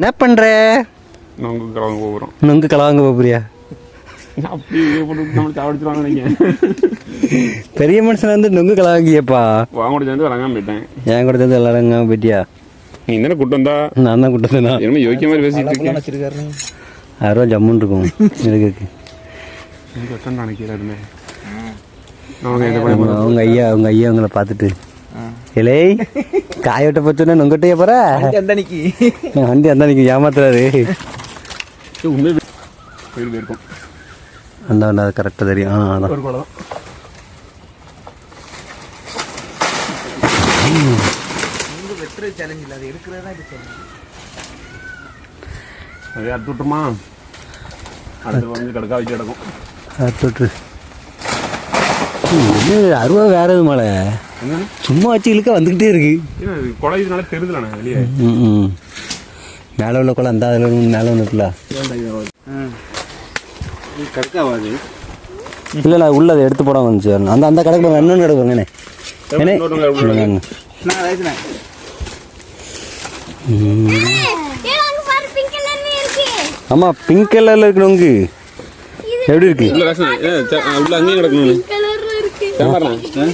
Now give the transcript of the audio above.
என்ன பண்ற? நாங்க கிளம்ப போகிறோம் நொங்கு கலவாங்க போறியா? பெரிய மனுஷன் வந்து நொங்கு கலவாங்கியப்பா வாங்க கூட சேர்ந்து வழங்காம போயிட்டேன். என் கூட சேர்ந்து எல்லாரும் போயிட்டியா? நீ என்ன கூட்டம் வந்தா? நான் தான் கூட்டத்தேனா என்னமோ யோக்கிய மாதிரி பேசிட்டு இருக்கேன். வச்சிருக்காரு ஆயிரம் ரூபா ஜம்முன்னு இருக்கும். இருக்கு நினைக்கிறாருமே அவங்க ஐயா அவங்க ஐயா அவங்கள பார்த்துட்டு. இலை காய விட்ட போச்சோன்னா நொங்கட்டையே போற? எந்தனிக்கு வண்டி அந்த அன்னைக்கு ஏமாத்துறாரு போயிருக்கோம் அந்த அந்த கரெக்டாக தெரியும். ஆ அதான். அறுத்து விட்டுருமா? அடுத்து வந்து கிடக்கா வச்சு கிடக்கும் தொற்று என்ன அருவா வேற எது மழை என்ன சும்மா வச்சு இழுக்க வந்துக்கிட்டே இருக்கு. குழை இதனால தெரியுதுலண்ணே வெளியே. ம் ம் மேலே உள்ள குளம் அந்த அதில் மேலே ஒன்று இருக்குல்ல கற்காவாது இல்லை இல்லை உள்ள அதை எடுத்து போட வந்துச்சு அந்த அந்த கடைக்கு போங்க இன்னொன்று கடைக்கு போங்கண்ணே ஏண்ணே இல்லைங்க. நான் ரைட்டுண்ணே ஏன் அங்க பாரு பிங்க் கலர்ல இருக்கு. ஆமா பிங்க் கலர்ல இருக்கு நொங்கு எப்படி இருக்கு? உள்ள அங்கேயும் கிடக்கணும் கலர்ல இருக்கு